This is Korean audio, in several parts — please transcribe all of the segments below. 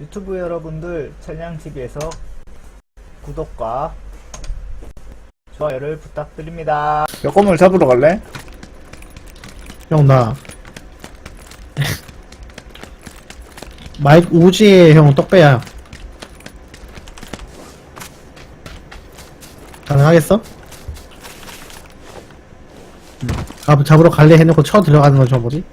유튜브 여러분들 천냥TV에서 구독과 좋아요를 부탁드립니다. 여권을 잡으러 갈래? 형, 나. 마이크 우지에 형 떡배야. 가능하겠어? 응. 아, 잡으러 갈래 해놓고 쳐 들어가는 거죠, 뭐지?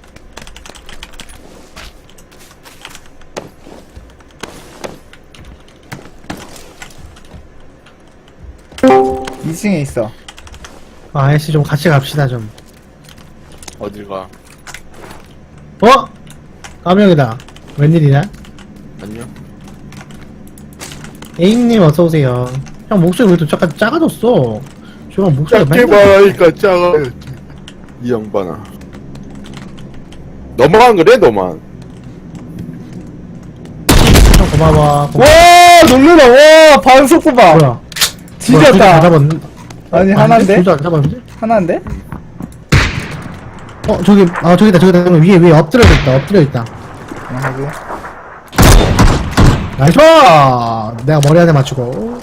이층에 있어. 아, 아저씨 좀 같이 갑시다, 좀. 어딜 가? 어? 까명이다. 웬일이냐? 안녕? 에잉님 어서 오세요. 형 목소리 왜또 작아, 작아졌어? 형 목소리가 작게 맨날 말하니까 작아요. 이 양반아. 너만 그래, 너만. 형 고마워. 고마워. 와 놀래라 와 반속도 봐. 뭐야? 뒤졌다. 다 잡았는. 아니 하나인데? 둘다 잡았는데? 하나인데? 어 저기 아 저기다 저기다 형 위에 위에 엎드려 있다 엎드려 있다. 아, 하고. 나이스! 내가 머리 안에 맞추고.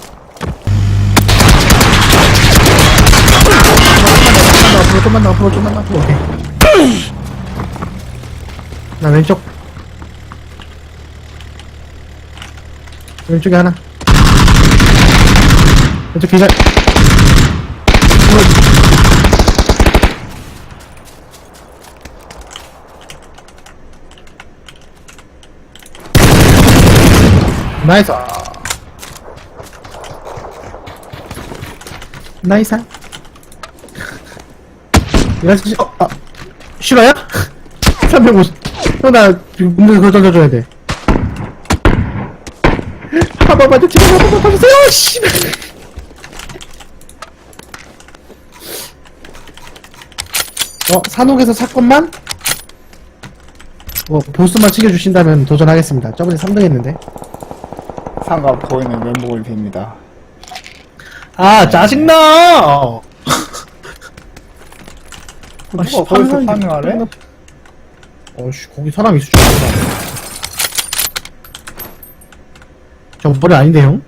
앞으로 좀만 더 앞으로 좀만 더 앞으로 오케이. 나 왼쪽. 왼쪽에 하나. 왼쪽 기절. 나이스. 나이스. 씨, 어, 아, 싫어요? 350. 형, 나 지금 문제 그거 던져줘야 돼. 한 번만 더 제발 한 번만 봐주세요, 씨. 어, 산옥에서 사건만? 어, 보스만 챙겨주신다면 도전하겠습니다. 저번에 3등 했는데. 상가 보이는 면목을 빕니다. 아, 짜증나! 아, 누가 거기서 파밍하래? 어씨, 거기 사람 있을 줄 알았다. 저 머리 아닌데, 형?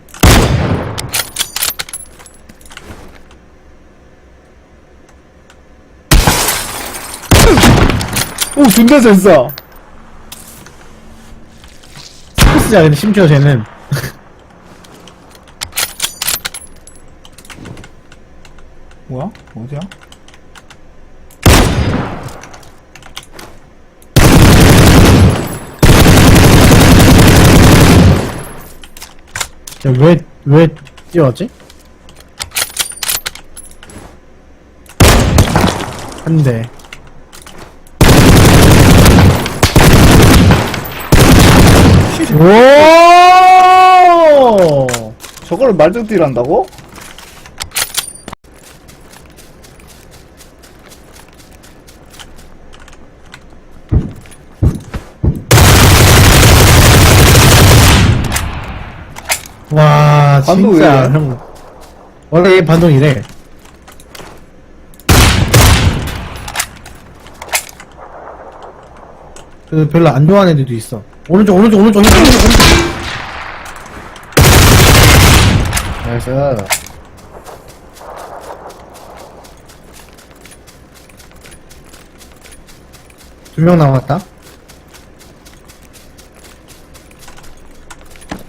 오 존나 잘 쏴. 스포츠자, 근데 심지어 쟤는. 뭐야? 어디야? 야, 왜, 왜 뛰어왔지? 한 대. 오! 저걸 말뚝딜한다고? 와, 반동 진짜, 왜? 형. 원래 얘 반동이래. 그, 별로 안 좋아하는 애들도 있어. 오른쪽, 오른쪽, 오른쪽, 오른쪽, 오른쪽, 오른쪽. 나이스. 두 명 남았다.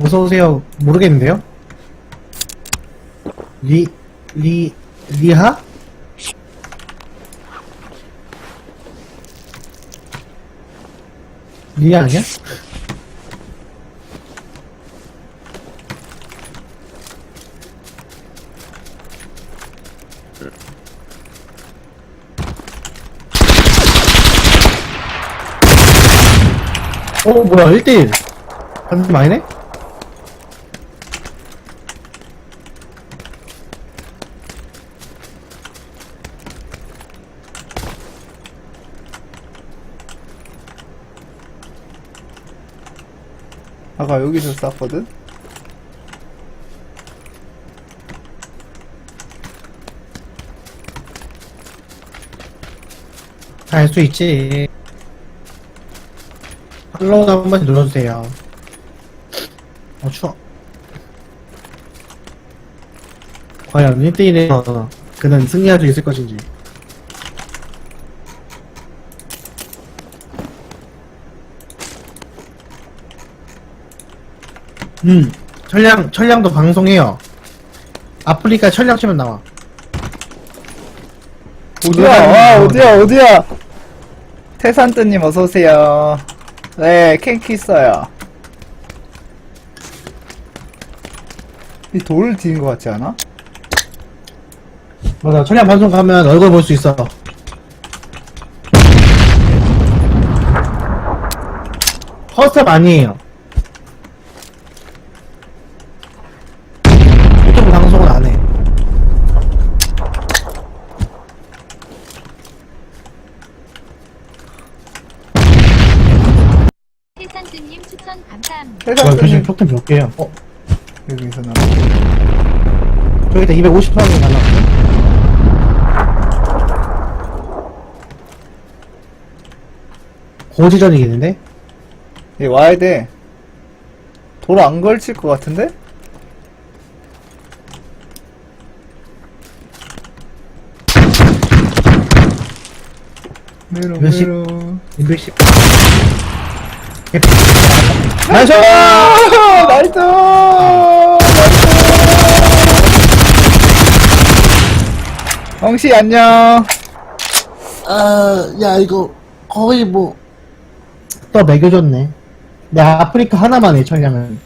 어서오세요. 모르겠는데요? 리, 리, 리하? 리하 아니야? 어, 뭐야, 1대1. 반대 아니네? 아까 여기서 쐈거든? 알 수 있지. 팔로우 한 번씩 눌러주세요. 어, 추워. 과연 1대1에서 그는 승리할 수 있을 것인지. 음, 철량, 철량도 방송해요. 아프리카 철량 치면 나와. 어디야? 아, 어디야? 어디야? 태산뜨님 어서 오세요. 네, 캔키 있어요. 이 돌을 뒤인 것 같지 않아? 맞아, 철량 방송 가면 얼굴 볼 수 있어. 허스텝 아니에요. 유튜브 방송은 안 해. 해산스 님 추천 감사합니다. 뭐야, 교신 태산뜨님 폭탄 몇 개야? 어, 여기서 나. 저기다 250원이 날라왔어. 고지전이겠는데? 얘 와야 돼. 돌 안 걸칠 것 같은데? 메로 몇십? 메로. 210. 나이스! 아, 나이스! 나이스! 형씨 안녕. 아, 야, 이거, 거의 뭐. 또 매겨줬네. 내 아프리카 하나만 해, 철량은.